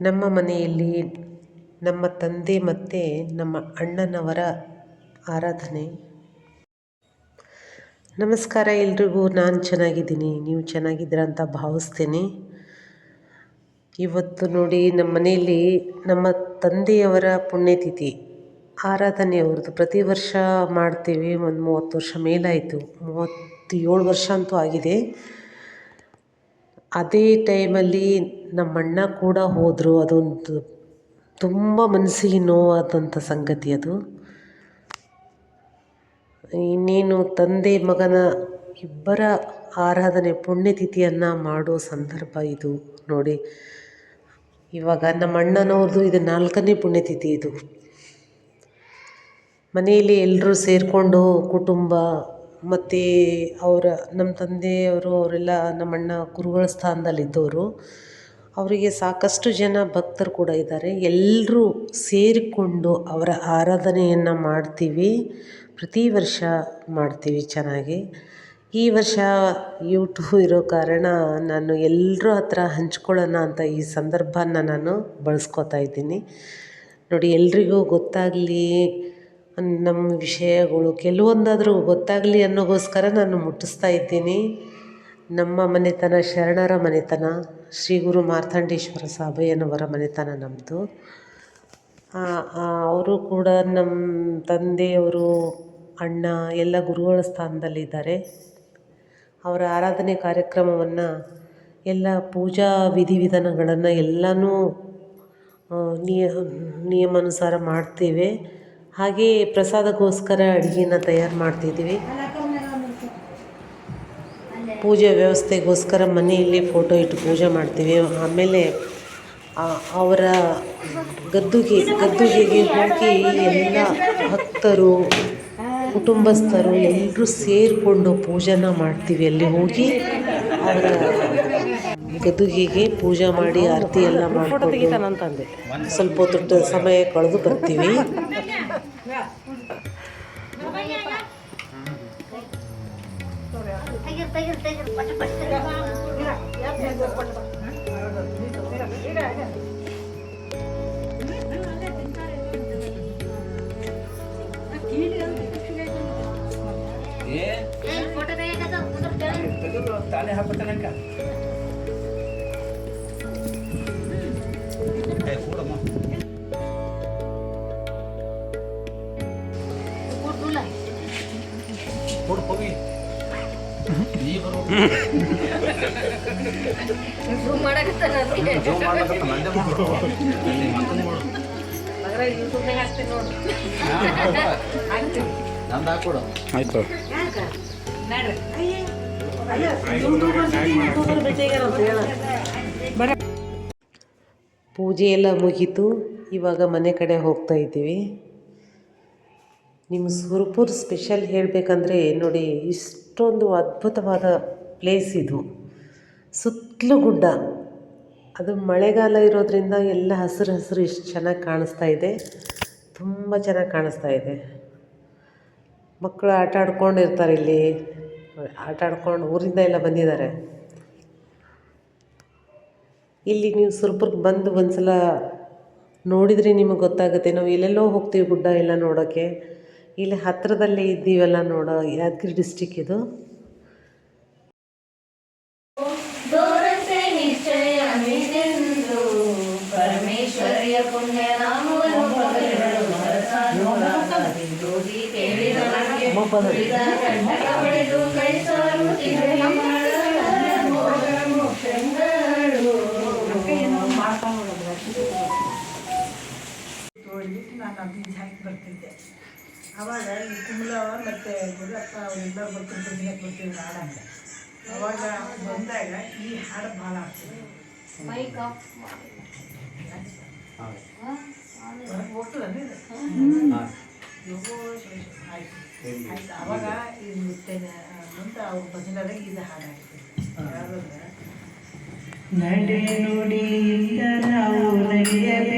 ನಮ್ಮ ಮನೆಯಲ್ಲಿ ನಮ್ಮ ತಂದೆ ಮತ್ತು ನಮ್ಮ ಅಣ್ಣನವರ ಆರಾಧನೆ. ನಮಸ್ಕಾರ ಎಲ್ರಿಗೂ. ನಾನು ಚೆನ್ನಾಗಿದ್ದೀನಿ. ನೀವು ಚೆನ್ನಾಗಿದ್ದೀರ ಅಂತ ಭಾವಿಸ್ತೇನೆ. ಇವತ್ತು ನೋಡಿ ನಮ್ಮ ಮನೆಯಲ್ಲಿ ನಮ್ಮ ತಂದೆಯವರ ಪುಣ್ಯತಿಥಿ. ಆರಾಧನೆ ಅವ್ರದ್ದು. ಪ್ರತಿ ವರ್ಷ ಮಾಡ್ತೀವಿ. ಒಂದು ಮೂವತ್ತು ವರ್ಷ ಮೇಲಾಯಿತು. ಮೂವತ್ತೇಳು ವರ್ಷ ಅಂತೂ ಆಗಿದೆ. ಅದೇ ಟೈಮಲ್ಲಿ ನಮ್ಮಣ್ಣ ಕೂಡ ಹೋದರು. ಅದೊಂದು ತುಂಬ ಮನಸ್ಸಿಗೆ ನೋವಾದಂಥ ಸಂಗತಿ ಅದು. ಇನ್ನೇನು ತಂದೆ ಮಗನ ಇಬ್ಬರ ಆರಾಧನೆ ಪುಣ್ಯತಿಥಿಯನ್ನು ಮಾಡೋ ಸಂದರ್ಭ ಇದು ನೋಡಿ. ಇವಾಗ ನಮ್ಮ ಅಣ್ಣನವ್ರದ್ದು ಇದು ನಾಲ್ಕನೇ ಪುಣ್ಯತಿಥಿ ಇದು. ಮನೆಯಲ್ಲಿ ಎಲ್ಲರೂ ಸೇರಿಕೊಂಡು ಕುಟುಂಬ ಮತ್ತು ಅವರ ನಮ್ಮ ತಂದೆಯವರು ಅವರೆಲ್ಲ ನಮ್ಮ ಅಣ್ಣ ಗುರುಗಳ ಸ್ಥಾನದಲ್ಲಿದ್ದವರು. ಅವರಿಗೆ ಸಾಕಷ್ಟು ಜನ ಭಕ್ತರು ಕೂಡ ಇದ್ದಾರೆ. ಎಲ್ಲರೂ ಸೇರಿಕೊಂಡು ಅವರ ಆರಾಧನೆಯನ್ನು ಮಾಡ್ತೀವಿ. ಪ್ರತಿ ವರ್ಷ ಮಾಡ್ತೀವಿ ಚೆನ್ನಾಗಿ. ಈ ವರ್ಷ ಯೂಟ್ಯೂಬ್ ಇರೋ ಕಾರಣ ನಾನು ಎಲ್ಲರ ಹತ್ರ ಹಂಚ್ಕೊಳ್ಳೋಣ ಅಂತ ಈ ಸಂದರ್ಭನ ನಾನು ಬಳಸ್ಕೊತಾ ಇದ್ದೀನಿ. ನೋಡಿ, ಎಲ್ರಿಗೂ ಗೊತ್ತಾಗಲಿ ನಮ್ಮ ವಿಷಯಗಳು ಕೆಲವೊಂದಾದರೂ ಗೊತ್ತಾಗಲಿ ಅನ್ನೋಗೋಸ್ಕರ ನಾನು ಮುಟ್ಟಿಸ್ತಾ ಇದ್ದೀನಿ. ನಮ್ಮ ಮನೆತನ, ಶರಣರ ಮನೆತನ, ಶ್ರೀ ಗುರು ಮಾರ್ತಾಂಡೇಶ್ವರ ಸಾಬಯ್ಯನವರ ಮನೆತನ ನಮ್ಮದು ಅವರು ಕೂಡ ನಮ್ಮ ತಂದೆಯವರು, ಅಣ್ಣ, ಎಲ್ಲ ಗುರುಗಳ ಸ್ಥಾನದಲ್ಲಿದ್ದಾರೆ. ಅವರ ಆರಾಧನೆ ಕಾರ್ಯಕ್ರಮವನ್ನು, ಎಲ್ಲ ಪೂಜಾ ವಿಧಿವಿಧಾನಗಳನ್ನು ಎಲ್ಲನೂ ನಿಯ, ನಿಯಮಾನುಸಾರ ಮಾಡ್ತೇವೆ. ಹಾಗೇ ಪ್ರಸಾದಕ್ಕೋಸ್ಕರ ಅಡುಗೆನ ತಯಾರು ಮಾಡ್ತಿದ್ದೀವಿ. ಪೂಜೆ ವ್ಯವಸ್ಥೆಗೋಸ್ಕರ ಮನೆಯಲ್ಲಿ ಫೋಟೋ ಇಟ್ಟು ಪೂಜೆ ಮಾಡ್ತೀವಿ. ಆಮೇಲೆ ಅವರ ಗದ್ದುಗೆ ಗದ್ದುಗೆಗೆ ಹೋಗಿ ಎಲ್ಲ ಭಕ್ತರು ಕುಟುಂಬಸ್ಥರು ಎಲ್ಲರೂ ಸೇರಿಕೊಂಡು ಪೂಜೆನ ಮಾಡ್ತೀವಿ. ಅಲ್ಲಿ ಹೋಗಿ ಅವರ ಗದ್ದುಗೆಗೆ ಪೂಜೆ ಮಾಡಿ ಆರತಿ ಎಲ್ಲ ಮಾಡಿಕೊಂಡು ಸ್ವಲ್ಪ ಹೊತ್ತು ಸಮಯ ಕಳೆದು ಬರ್ತೀವಿ. ತಾನೇ ಹಾಕ್ಬಿಟ್ಟನಕ್ಕ ಕೂಡಮ್ಮ ಕೊಡು ಹೋಗಿ ಪೂಜೆ ಎಲ್ಲ ಮುಗೀತು. ಇವಾಗ ಮನೆ ಕಡೆ ಹೋಗ್ತಾ ಇದ್ದೀವಿ. ನಿಮ್ಮ ಸುರ್ಪುರ್ ಸ್ಪೆಷಲ್ ಹೇಳಬೇಕಂದ್ರೆ ನೋಡಿ, ಇಷ್ಟೊಂದು ಅದ್ಭುತವಾದ ಪ್ಲೇಸ್ ಇದು. ಸುತ್ತಲೂ ಗುಡ್ಡ. ಅದು ಮಳೆಗಾಲ ಇರೋದ್ರಿಂದ ಎಲ್ಲ ಹಸಿರು ಹಸಿರು ಇಷ್ಟು ಚೆನ್ನಾಗಿ ಕಾಣಿಸ್ತಾ ಇದೆ. ತುಂಬ ಚೆನ್ನಾಗಿ ಕಾಣಿಸ್ತಾ ಇದೆ. ಮಕ್ಕಳು ಆಟ ಆಡ್ಕೊಂಡು ಇರ್ತಾರೆ ಇಲ್ಲಿ. ಆಟ ಆಡ್ಕೊಂಡು ಊರಿಂದ ಎಲ್ಲ ಬಂದಿದ್ದಾರೆ. ಇಲ್ಲಿ ನೀವು ಸುರ್ಪುರ್ಗೆ ಬಂದು ಒಂದು ಸಲ ನೋಡಿದರೆ ನಿಮಗೆ ಗೊತ್ತಾಗುತ್ತೆ. ನಾವು ಎಲ್ಲೆಲ್ಲೋ ಹೋಗ್ತೀವಿ ಗುಡ್ಡ ಎಲ್ಲ ನೋಡೋಕ್ಕೆ ಇಲ್ಲಿ ಹತ್ತಿರದಲ್ಲಿ ಇದ್ದೀವಲ್ಲ ನೋಡೋ ಯಾದಗಿರಿ ಡಿಸ್ಟಿಕ್ ಇದು? ನಾನು ಅದು ಹಾಕಿ ಬರ್ತಿದ್ದೆ. ಅವಾಗ ಈ ಕುಂಬಳವ ಮತ್ತು ಗುರಪ್ಪ ಎಲ್ಲ ಬರ್ತಿದ್ರು ದಿನಕ್ಕೆ ಬರ್ತೀವಿ ಹಾಡಂಗೆ ಅವಾಗ ಬಂದಾಗ ಈ ಹಾಡು ಭಾಳ ಆಗ್ತದೆ. ಹೋಗ್ತದಲ್ಲ ಇದು ಹೋಗ್ತದಲ್ಲ ಆಯ್ತು. ಆಯ್ತು ಅವಾಗ ಇದು ಮುತ್ತೇನೆ ಮುಂದೆ ಅವ್ರ ಭಜನೆದಾಗ ಇದು ಹಾಡು ನಡೆ ನೋಡಿ ನಡೆ ನುಡಿ